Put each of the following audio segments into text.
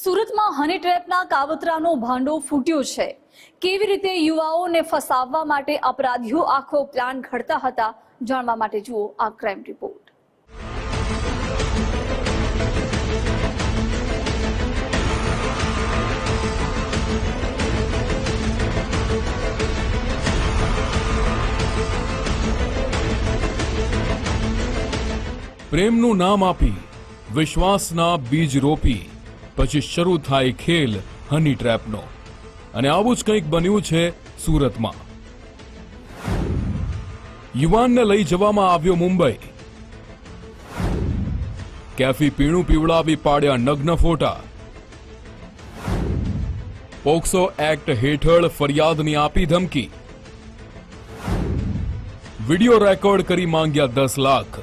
સુરતમાં હની ટ્રેપના કાવતરાનો ભાંડો ફૂટ્યો છે. કેવી રીતે યુવાઓને ફસાવવા માટે અપરાધીઓ આખો પ્લાન ઘડતા હતા, જાણવા માટે જુઓ આ ક્રાઇમ રિપોર્ટ. પ્રેમનું નામ આપી, વિશ્વાસના બીજ રોપી પછી શરૂ થાય ખેલ હની ટ્રેપનો. અને આવું જ કંઈક બન્યું છે સુરતમાં. યુવાનને લઈ જવામાં આવ્યો મુંબઈ. કેફી પીણું પીવડાવી પાડ્યા નગ્ન ફોટા. પોક્સો એક્ટ હેઠળ ફરિયાદની આપી ધમકી. વિડિયો રેકોર્ડ કરી માંગ્યા દસ લાખ.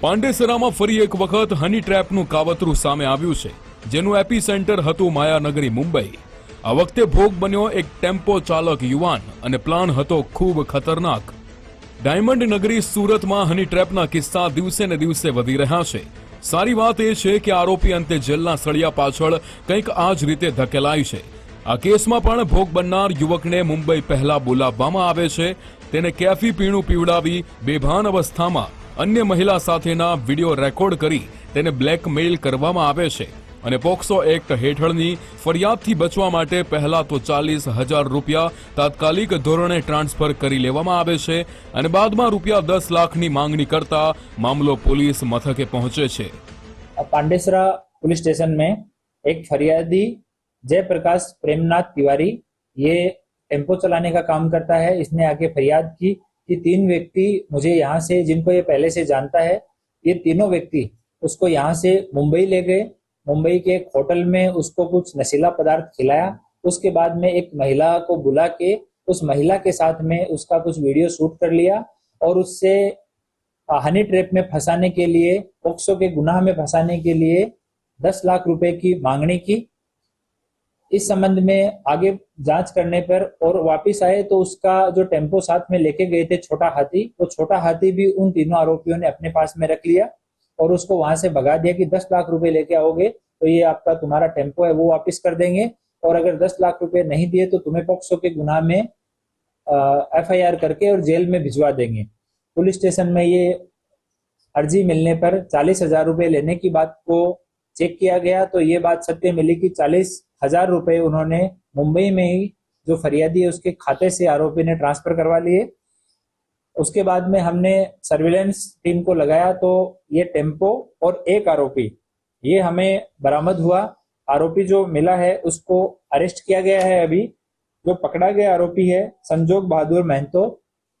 પાંડેસરામાં ફરી એક વખત હની ટ્રેપનું કાવતરું સામે આવ્યું છે. જેનું એપી સેન્ટર હતું માયાનગરી મુંબઈ. આ વખતે ભોગ બન્યો એક ટેમ્પો ચાલક યુવાન અને પ્લાન હતો ખૂબ ખતરનાક. ડાયમંડ નગરી સુરતમાં હની ટ્રેપના કિસ્સા દિવસે ને દિવસે વધી રહ્યા છે. સારી વાત એ છે કે આરોપી અંતે જેલના સળિયા પાછળ કંઈક આ જ રીતે ધકેલાય છે. આ કેસમાં પણ ભોગ બનનાર યુવકને મુંબઈ પહેલા બોલાવવામાં આવે છે. તેને કેફી પીણું પીવડાવી બેભાન અવસ્થામાં અન્ય મહિલા સાથેના વિડિયો રેકોર્ડ કરી તેને બ્લેકમેઇલ કરવામાં આવે છે. અને પોક્સો એક્ટ હેઠળની ફરિયાદથી બચવા માટે પહેલા તો ચાલીસ હજાર રૂપિયા તાત્કાલિક ધોરણે ટ્રાન્સફર કરી લેવામાં આવે છે અને બાદમાં રૂપિયા દસ લાખની માંગણી કરતા મામલો પોલીસ મથકે પહોંચે છે पांडेसरा पुलिस स्टेशन में एक फरियादी जयप्रकाश प्रेमनाथ तिवारी ये टेम्पो चलाने का काम करता है इसने आके फरियाद की कि तीन व्यक्ति मुझे यहाँ से जिनको ये पहले से जानता है ये तीनों व्यक्ति उसको यहाँ से मुंबई ले गए मुंबई के एक होटल में उसको कुछ नशीला पदार्थ खिलाया। उसके बाद में एक महिला को बुला के, उस महिला के साथ में उसका कुछ वीडियो शूट कर लिया और उससे हनी ट्रैप में फंसाने के लिए, पोक्सो के गुनाह में फंसाने के लिए दस लाख रुपए की मांगनी की। इस संबंध में आगे जाँच करने पर और वापस आए तो उसका जो टेंपो साथ में लेके गए थे छोटा हाथी, वो छोटा हाथी भी उन तीनों आरोपियों ने अपने पास में रख लिया। और उसको वहाँ से भगा दिया कि दस लाख रुपए लेके आओगे तो ये आपका तुम्हारा टेंपो है, वो वापस कर देंगे। और अगर दस लाख रुपए नहीं दिए तो तुम्हें पोक्सो के गुनाह में एफ़ आई आर करके और जेल में भिजवा देंगे। पुलिस स्टेशन में ये अर्जी मिलने पर चालीस हज़ार रुपए लेने की बात को चेक किया गया तो ये बात सत्य मिली कि चालीस हज़ार रुपए उन्होंने मुंबई में ही जो फरियादी है, उसके खाते से आरोपी ने ट्रांसफ़र करवा लिए। उसके बाद में हमने सर्विलेंस टीम को लगाया तो ये टेंपो और एक आरोपी, ये हमें बरामद हुआ। आरोपी जो मिला है उसको अरेस्ट किया गया है अभी। जो पकड़ा गया आरोपी है संजोग बहादुर महतो,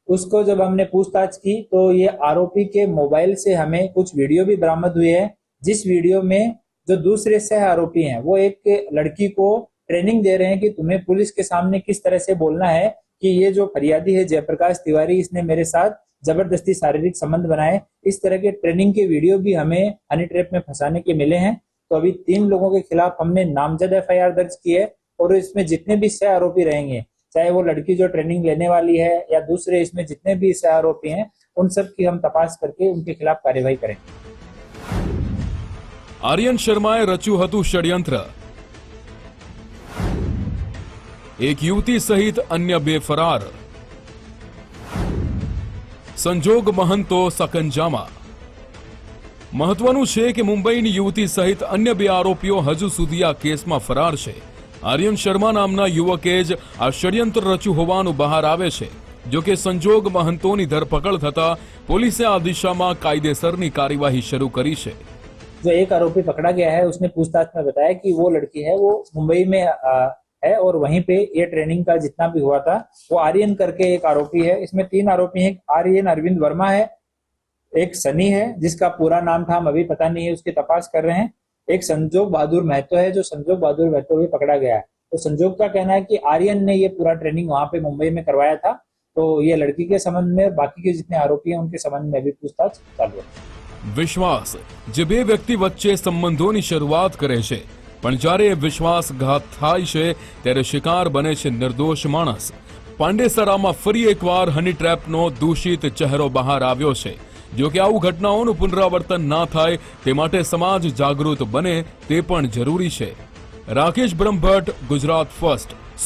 उसको जब हमने पूछताछ की तो ये आरोपी के मोबाइल से हमें कुछ वीडियो भी बरामद हुए हैं। जिस वीडियो में जो दूसरे सह आरोपी हैं, वो एक लड़की को ट्रेनिंग दे रहे हैं कि तुम्हें पुलिस के सामने किस तरह से बोलना है। कि ये जो फरियादी है, जयप्रकाश तिवारी, इसने मेरे साथ ज़बरदस्ती शारीरिक संबंध बनाए। इस तरह के ट्रेनिंग के वीडियो भी हमें हनी ट्रैप में फंसाने के मिले हैं। तो अभी तीन लोगों के खिलाफ हमने नामजद एफआईआर दर्ज की है और इसमें जितने भी सह आरोपी रहेंगे, चाहे वो लड़की जो ट्रेनिंग लेने वाली है या दूसरे इसमें जितने भी सह आरोपी हैं, उन सब की हम तपास करके उनके खिलाफ कार्यवाही करेंगे। आर्यन शर्मा रचु हतु षड्यंत्र। એક યુવતી સહિત અન્ય બે ફરાર સંજોગ મહંતો સકંજામાં મહત્વનું છે કે મુંબઈની યુવતી સહિત અન્ય બે આરોપીઓ હજુ સુધી આ કેસમાં ફરાર છે આર્યન શર્મા નામના યુવકે જ આ ષડયંત્ર રચ્યું હોવાનું બહાર આવે છે જો કે સંજોગ મહંતોની ધરપકડ થતા પોલીસે આ દિશામાં કાયદેસરની કાર્યવાહી શરૂ કરી છે जो एक आरोपी पकड़ा गया है उसने पूछताछ में बताया कि वो लड़की है वो मुंबई में आ, है और वहीं पे ये ट्रेनिंग का जितना भी हुआ था वो आर्यन करके एक आरोपी है इसमें तीन आरोपी हैं आर्यन अरविंद वर्मा है एक सनी है जिसका पूरा नाम था हम अभी पता नहीं है उसकी तपास कर रहे हैं एक संजोग बहादुर महतो है जो संजोग बहादुर महतो भी पकड़ा गया है तो संजोग का कहना है कि आर्यन ने ये पूरा ट्रेनिंग वहां पे मुंबई में करवाया था तो ये लड़की के संबंध में बाकी के जितने आरोपी हैं उनके संबंध में अभी पूछताछ चालू है વિશ્વાસ જે બે વ્યક્તિ વચ્ચે સંબંધોની શરૂઆત કરે છે પણ જ્યારે વિશ્વાસઘાત થાય છે, ત્યારે શિકાર બને છે નિર્દોષ માણસ. પાંડેસરામાં ફરી એકવાર હની ટ્રેપનો દૂષિત ચહેરો બહાર આવ્યો છે. જો કે આવું ઘટનાઓનું પુનરાવર્તન ના થાય, તે માટે સમાજ જાગૃત બને તે પણ જરૂરી છે. રાકેશ બ્રહ્મભટ્ટ, ગુજરાત ફર્સ્ટ.